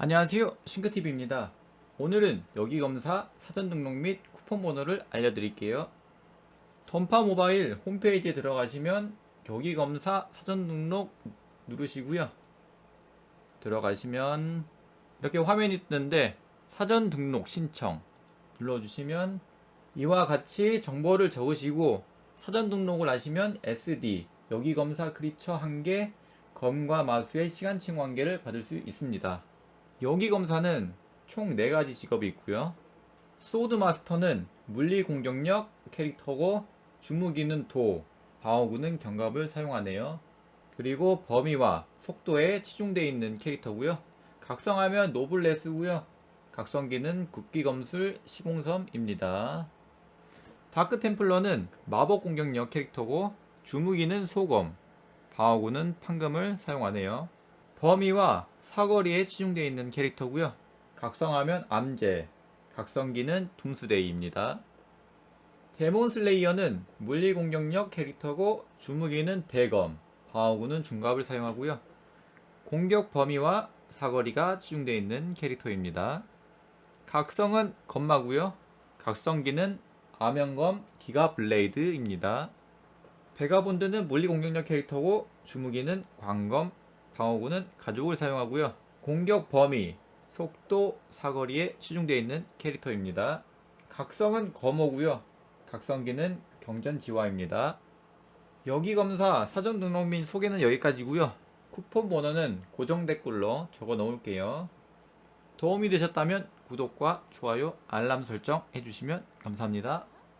안녕하세요. 싱크TV입니다. 오늘은 여기검사 사전 등록 및 쿠폰 번호를 알려드릴게요. 던파 모바일 홈페이지에 들어가시면 여기검사 사전 등록 누르시고요. 들어가시면 이렇게 화면이 뜨는데 사전 등록 신청 눌러주시면 이와 같이 정보를 적으시고 사전 등록을 하시면 SD 여기검사 크리처 1개 검과 마수의 시간칭 관계를 받을 수 있습니다 여기 검사는 총 4가지 직업이 있고요. 소드 마스터는 물리 공격력 캐릭터고 주무기는 도, 방어구는 경갑을 사용하네요. 그리고 범위와 속도에 치중되어 있는 캐릭터고요. 각성하면 노블레스고요. 각성기는 국기 검술 시공섬입니다. 다크 템플러는 마법 공격력 캐릭터고 주무기는 소검, 방어구는 판금을 사용하네요. 범위와 사거리에 치중되어 있는 캐릭터고요. 각성하면 암제, 각성기는 둠스데이입니다. 데몬 슬레이어는 물리 공격력 캐릭터고 주무기는 대검, 방어구는 중갑을 사용하고요. 공격 범위와 사거리가 치중되어 있는 캐릭터입니다. 각성은 검마고요. 각성기는 아명검 기가 블레이드입니다. 베가본드는 물리 공격력 캐릭터고 주무기는 광검, 방어구는 가죽을 사용하고요. 공격 범위, 속도, 사거리에 치중되어 있는 캐릭터입니다. 각성은 검어고요. 각성기는 경전 지화입니다. 여기 검사 사전 등록 및 소개는 여기까지고요. 쿠폰 번호는 고정 댓글로 적어 놓을게요. 도움이 되셨다면 구독과 좋아요, 알람 설정 해주시면 감사합니다.